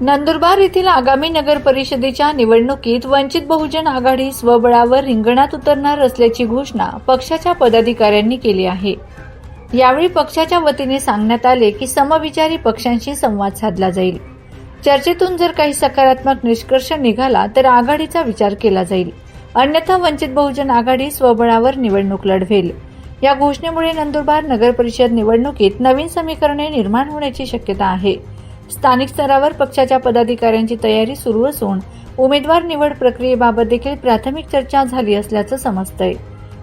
नंदुरबार येथील आगामी नगर परिषदेच्या निवडणुकीत वंचित बहुजन आघाडी स्वबळावर रिंगणात उतरणार असल्याची घोषणा पक्षाच्या पदाधिकाऱ्यांनी केली आहे. यावेळी पक्षाच्या वतीने सांगण्यात आले की समविचारी पक्षांशी संवाद साधला जाईल. चर्चेतून जर काही सकारात्मक निष्कर्ष निघाला तर आघाडीचा विचार केला जाईल. अन्यथा वंचित बहुजन आघाडी स्वबळावर निवडणूक लढवेल. या घोषणेमुळे नंदुरबार नगर परिषद निवडणुकीत नवीन समीकरणे निर्माण होण्याची शक्यता आहे. स्थानिक स्तरावर पक्षाच्या पदाधिकाऱ्यांची तयारी सुरू असून उमेदवार निवड प्रक्रियेबाबत देखील प्राथमिक चर्चा झाली असल्याचं समजतंय.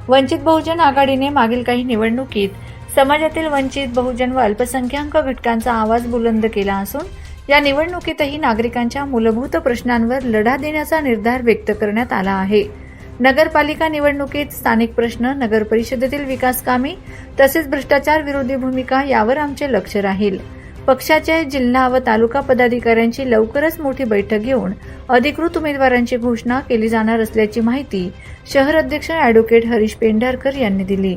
वंचित बहुजन आघाडीने मागील काही निवडणुकीत समाजातील वंचित बहुजन व अल्पसंख्याक घटकांचा आवाज बुलंद केला असून या निवडणुकीतही नागरिकांच्या मूलभूत प्रश्नांवर लढा देण्याचा निर्धार व्यक्त करण्यात आला आहे. नगरपालिका निवडणुकीत स्थानिक प्रश्न नगर परिषदेतील विकास कामे तसेच भ्रष्टाचार विरोधी भूमिका यावर आमचे लक्ष राहील. पक्षाचे जिल्हा व तालुका पदाधिकाऱ्यांची लवकरच मोठी बैठक घेऊन अधिकृत उमेदवारांची घोषणा केली जाणार असल्याची माहिती शहर अध्यक्ष अॅडव्होकेट हरीश पेंढारकर यांनी दिली.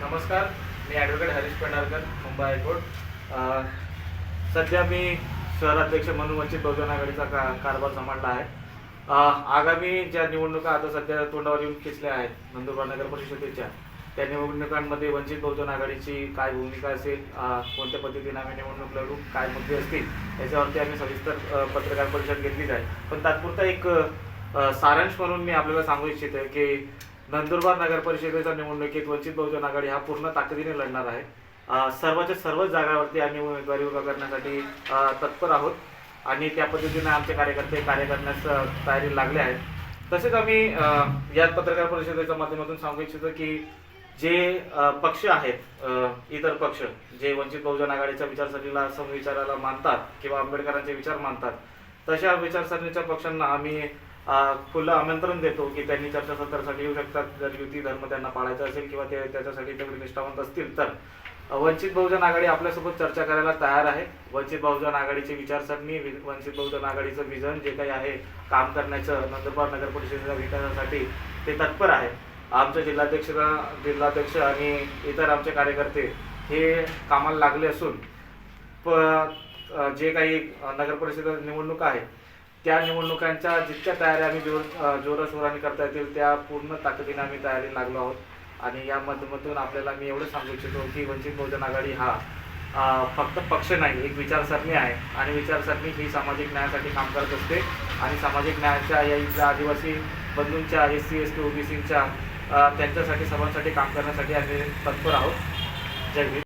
नमस्कार. मी advocate Harish Pendharkar Mumbai high court. सध्या मी शहराध्यक्ष म्हणून वंचित बहुजन आघाडीचा का कारभार सांभाळला आहे. आगामी ज्या निवडणुका आता सध्या तोंडावर येऊन खेचल्या आहेत नंदुरबार नगर परिषदेच्या त्या निवडणुकांमध्ये वंचित बहुजन आघाडीची काय भूमिका असेल कोणत्या पद्धतीने आम्ही निवडणूक लढू काय मुद्दे असतील याच्यावरती आम्ही सविस्तर पत्रकार परिषद घेतलीच आहे. पण तात्पुरता एक सारांश म्हणून मी आपल्याला सांगू इच्छितो की नंदुरबार नगर परिषदेच्या निवडणुकीत वंचित बहुजन आघाडी हा पूर्ण ताकदीने लढणार आहे. सर्वाच्या सर्वच्या सर्वच जागावरती आम्ही उमेदवारी उभा करण्यासाठी तत्पर आहोत आणि त्या पद्धतीने आमचे कार्यकर्ते कार्य करण्यास तयारी लागले आहेत. तसेच आम्ही या पत्रकार परिषदेच्या माध्यमातून सांगू इच्छितो की जे पक्ष आहेत इतर पक्ष जे वंचित बहुजन आघाडीच्या विचारसरणीला समविचाराला मानतात किंवा आंबेडकरांचे विचार मानतात तशा विचारसरणीच्या पक्षांना आम्ही खुलं आमंत्रण देतो की त्यांनी चर्चासत्रासाठी येऊ शकतात. जर युती धर्म त्यांना पाळायचा असेल किंवा ते त्याच्यासाठी तेवढे निष्ठावंत असतील तर. वंचित बहुजन आघाडी आपल्यासोबत चर्चा करायला तयार आहे. वंचित बहुजन आघाडीची विचारसरणी वि- वंचित बहुजन आघाडीचं विजन जे काही आहे काम करण्याचं नंदुरबार नगर परिषदेच्या विकासासाठी ते तत्पर आहे. आमचे जिल्हाध्यक्ष जिल्हाध्यक्ष आणि इतर आमचे कार्यकर्ते हे कामाला लागले असून प जे काही नगर परिषद निवडणुका आहेत त्या निवडणुकांच्या जितक्या तयाऱ्या आम्ही जोर अ, जोराशोराने करता येतील त्या पूर्ण ताकदीने आम्ही तयारी लागलो आहोत. आणि या माध्यमातून आपल्याला मी एवढं सांगू इच्छितो की वंचित बहुजन आघाडी हा फक्त पक्ष नाही एक विचारसरणी आहे. आणि विचारसरणी ही सामाजिक न्यायासाठी काम करत असते. आणि सामाजिक न्यायाच्या या इथल्या आदिवासी बंधूंच्या एस सी एस टी ओबीसीच्या त्यांच्यासाठी सर्वांसाठी काम करण्यासाठी आम्ही तत्पर आहोत. जय हिंद